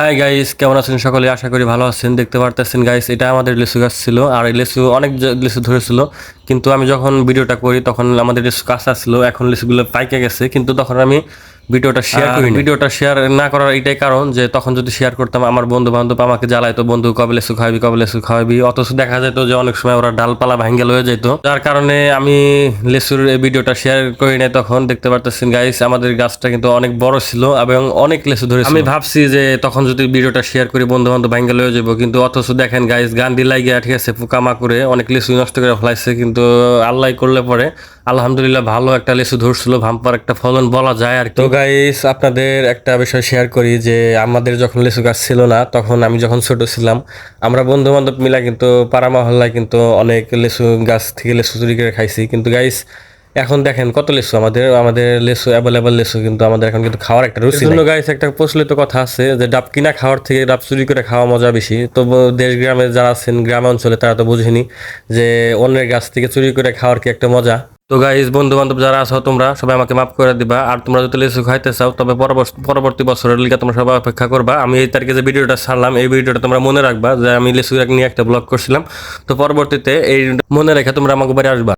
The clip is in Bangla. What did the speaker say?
হাই গাইস কেমন আছেন সকলে? আশা করি ভালো আছেন, দেখতে পারতেছেন গাইস এটা আমাদের লিচু গাছ ছিল, আর এই লিচু অনেক লেসু ধরেছিল, কিন্তু আমি যখন ভিডিওটা করি, তখন আমাদের লিচু কাঁচা ছিল, এখন লেসুগুলো পাইকে গেছে, কিন্তু তখন আমি ভিডিওটা শেয়ার করি। ভিডিওটা শেয়ার না করার এটাই কারণ যে তখন যদি শেয়ার করতাম আমার বন্ধু বান্ধব আমাকে জ্বালাইতো বন্ধু কবে লিচু খাওয়াবি কবে লিচু খাওয়াবি? অথচ দেখা যেত যে অনেক সময় ওরা ডালপালা ভাঙ্গে লয়ে যেত। যার কারণে আমি লিচুর এই ভিডিওটা শেয়ার করি নাই তখন। দেখতে পারতেছেন গাইস আমাদের গাছটা কিন্তু অনেক বড় ছিল এবং অনেক লেসু ধরে আমি ভাবছি যে তখন যদি ভিডিওটা শেয়ার করি বন্ধু বান্ধব ভাঙ্গে লয়ে যাব। কিন্তু অথচ দেখেন গাইস গান্ডি লাগিয়ে ঠিক আছে পোকামা করে অনেক লেসু নষ্ট করে ফেলাইছে। কিন্তু আল্লাহ করলে পরে আলহামদুলিল্লাহ ভালো একটা লিচু ধরছিল ভাম্পার একটা ফলন বলা যায় আর তো গাইস আপনাদের একটা বিষয় শেয়ার করি যে আমাদের যখন লিচু গাছ ছিল না তখন আমি যখন ছোট ছিলাম আমরা বন্ধু বান্ধব মিলা কিন্তু পাড়া মহল্লায় কিন্তু অনেক লিচু গাছ থেকে লিচু চুরি করে খাইছি। কিন্তু গাইস এখন দেখেন কত লিচু আমাদের আমাদের লিচু অ্যাভেলেবল লিচু কিন্তু আমাদের এখন কিন্তু খাওয়ার একটা রুচি জন্য গাইস একটা প্রচলিত কথা আছে যে ডাব কিনা খাওয়ার থেকে ডাব চুরি করে খাওয়া মজা বেশি। তো দেশ গ্রামে যারা আছেন গ্রাম অঞ্চলে তারা তো বুঝেনি যে অন্যের গাছ থেকে চুরি করে খাওয়ার কি একটা মজা? তো গাইজ বন্ধু বান্ধব যারা আছো, তোমরা সবাই আমাকে মাফ করে দিবা। আর তোমরা যদি লিচু খাইতে চাও, তবে পরবর্তী বছরের লিগে তোমরা সবাই অপেক্ষা করবা। আমি এই তারিখে যে ভিডিওটা ছাড়লাম, এই ভিডিওটা তোমরা মনে রাখবা যে আমি লিচু নিয়ে একটা ব্লগ করছিলাম। তো পরবর্তীতে এই মনে রেখে তোমরা আমাকে বাড়ি আসবা।